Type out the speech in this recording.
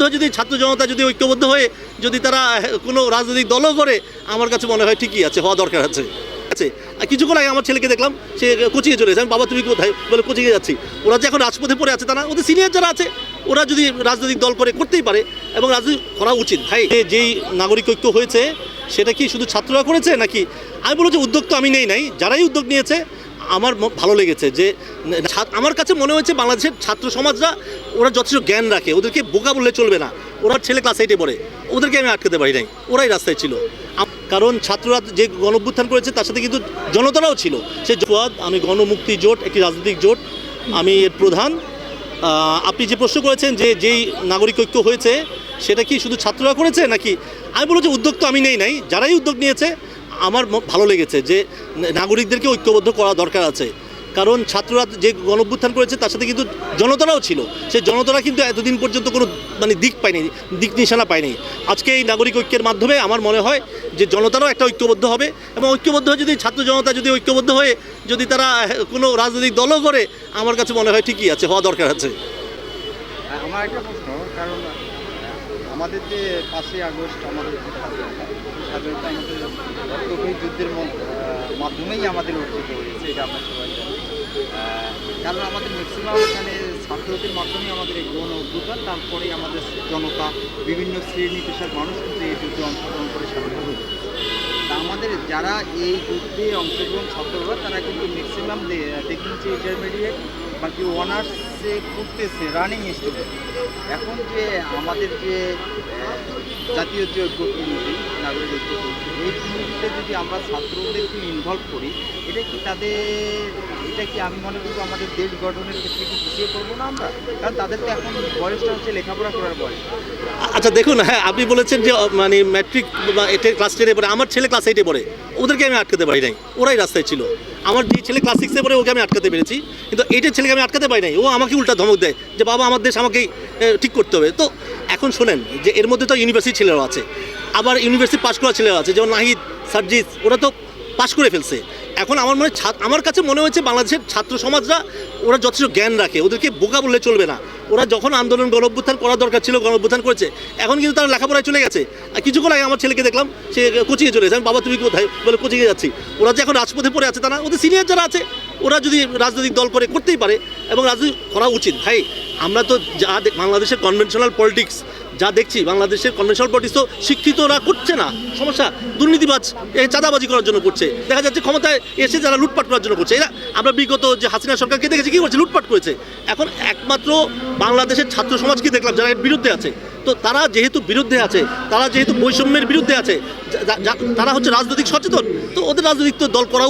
ঐক্যবদ্ধ হয়ে যদি ছাত্র জনতা যদি ঐক্যবদ্ধ হয়ে যদি তারা কোনো রাজনৈতিক দলও করে, আমার কাছে মনে হয় ঠিকই আছে, হওয়া দরকার আছে। আছে। কিছুক্ষণ আগে আমার ছেলেকে দেখলাম, সে কোচিংয়ে চলে আমি, বাবা, তুমি কোথায়? বলে, কোচিংয়ে যাচ্ছি। ওরা যে এখন রাজপথে পড়ে আছে, তারা ওদের সিনিয়র যারা আছে, ওরা যদি রাজনৈতিক দল করে, করতেই পারে। এবং রাজনীতি করা উচিত। ভাই যেই নাগরিক ঐক্য হয়েছে, সেটা কি শুধু ছাত্ররা করেছে নাকি? আমি বলব যে উদ্যোগ তো আমি নেই নাই। যারাই উদ্যোগ নিয়েছে আমার ভালো লেগেছে যে আমার কাছে মনে হয়েছে বাংলাদেশের ছাত্র সমাজরা ওরা যথেষ্ট জ্ঞান রাখে, ওদেরকে বোকা বললে চলবে না। ওরা ছেলে ক্লাস এইটে পড়ে, ওদেরকে আমি আটকাতে পারি নাই, ওরাই রাস্তায় ছিল। কারণ ছাত্ররা যে গণভ্যুত্থান করেছে তার সাথে কিন্তু জনতারাও ছিল। সে জোয়াদ আমি গণমুক্তি জোট, একটি রাজনৈতিক জোট, আমি এর প্রধান। আপনি যে প্রশ্ন করেছেন যে যেই নাগরিক ঐক্য হয়েছে, সেটা কি শুধু ছাত্ররা করেছে নাকি? আমি বলব যে উদ্যোগ তো আমি নেই নাই, যারাই উদ্যোগ নিয়েছে আমার ভালো লেগেছে যে নাগরিকদেরকে ঐক্যবদ্ধ করা দরকার আছে। কারণ ছাত্ররা যে গণভ্যুত্থান করেছে, তার সাথে কিন্তু জনতারাও ছিল। সেই জনতারা কিন্তু এতদিন পর্যন্ত কোনো মানে দিক পায়নি, দিক নিশানা পায়নি। আজকে এই নাগরিক ঐক্যের মাধ্যমে আমার মনে হয় যে জনতারাও একটা ঐক্যবদ্ধ হবে এবং ঐক্যবদ্ধ হয়ে যদি ছাত্র জনতা যদি ঐক্যবদ্ধ হয়ে যদি তারা কোনো রাজনৈতিক দলও করে, আমার কাছে মনে হয় ঠিকই আছে, হওয়া দরকার আছে। আমার একটা প্রশ্ন, কারণ আমাদের যে পাঁচই আগস্ট আমাদের স্বাধীনতা আমাদের যুদ্ধের মাধ্যমেই আমাদের অর্জিত হয়েছে, এটা আমরা সবাই জানি। কারণ আমাদের ম্যাক্সিমাম এখানে ছাত্রদের মাধ্যমে আমাদের এই গণ অভ্যুত্থান তারপরেই আমাদের জনতা, বিভিন্ন শ্রেণি পেশার মানুষ কিন্তু এই যুদ্ধে অংশগ্রহণ করে স্বাধীনতা হয়েছে তা আমাদের যারা এই যুদ্ধে অংশগ্রহণ ছাত্ররা তারা কিন্তু ম্যাক্সিমাম দেখুন যে ইন্টারমিডিয়েট বা কি অনার্সে পড়তেছে রানিং স্টুডেন্ট এখন যে আমাদের যে জাতীয় যে ঐক্য কমিটি নাগরিক ঐক্য কমিটি এই কমিটিতে যদি আমরা ছাত্রদেরকে ইনভলভ করি, এটা কি তাদের, এটা কি আমি মনে করব আমাদের দেশ গঠনের ক্ষেত্রে কি পিছিয়ে পড়ব না আমরা? কারণ তাদের তো এখন বয়সটা হচ্ছে লেখাপড়া করার বয়স। আচ্ছা দেখুন হ্যাঁ আপনি বলেছেন যে মানে ম্যাট্রিক বা এটে ক্লাস টেনে পড়ে, আমার ছেলে ক্লাস এইটে পড়ে। ওদেরকে আমি আটকাতে পারি নাই, ওরাই রাস্তায় ছিল। আমার যে ছেলে ক্লাস সিক্সে পরে ওকে আমি আটকাতে পেরেছি, কিন্তু এইটার ছেলেকে আমি আটকাতে পারি নাই, ও আমাকে উল্টা ধমক দেয় যে বাবা আমার দেশ আমাকেই ঠিক করতে হবে। তো এখন শোনেন যে এর মধ্যে তো ইউনিভার্সিটি ছেলেরাও আছে, আবার ইউনিভার্সিটি পাশ করা ছেলেরা আছে, যেমন নাহিদ, সার্জিৎ, ওরা তো পাশ করে ফেলছে। এখন আমার মনে আমার কাছে মনে হয়েছে বাংলাদেশের ছাত্র সমাজরা, ওরা যথেষ্ট জ্ঞান রাখে, ওদেরকে বোকা বললে চলবে না। ওরা যখন আন্দোলন গণভ্যুত্থান করা দরকার ছিল গণভ্যুত্থান করেছে, এখন কিন্তু তারা লেখাপড়ায় চলে গেছে। আর কিছুক্ষণ আগে আমার ছেলেকে দেখলাম, সে কোচিংয়ে চলে গেছে। আমি, বাবা, তুমি কোথায়? বলে, কোচিংয়ে যাচ্ছি। ওরা যে এখন রাজপথে পড়ে আছে তারা ওদের সিনিয়র যারা আছে ওরা যদি রাজনৈতিক দল করে করতেই পারে এবং রাজনীতি করা উচিত। ভাই, আমরা তো যা বাংলাদেশের কনভেনশনাল পলিটিক্স যা দেখছি, বাংলাদেশের কনভেনশনাল পলিটিক্স তো শিক্ষিতরা করছে না। সমস্যা, দুর্নীতিবাজ এই চাঁদাবাজি করার জন্য করছে। দেখা যাচ্ছে ক্ষমতায় এসে যারা লুটপাট করার জন্য করছে। এরা, আমরা বিগত যে হাসিনা সরকারকে দেখেছি, কী করছে? লুটপাট করেছে। এখন একমাত্র বাংলাদেশের ছাত্র সমাজকে দেখলাম যারা এর বিরুদ্ধে আছে। তো তারা যেহেতু বিরুদ্ধে আছে, তারা যেহেতু বৈষম্যের বিরুদ্ধে আছে তারা হচ্ছে রাজনৈতিক সচেতন। তো ওদের রাজনৈতিক তো দল করা।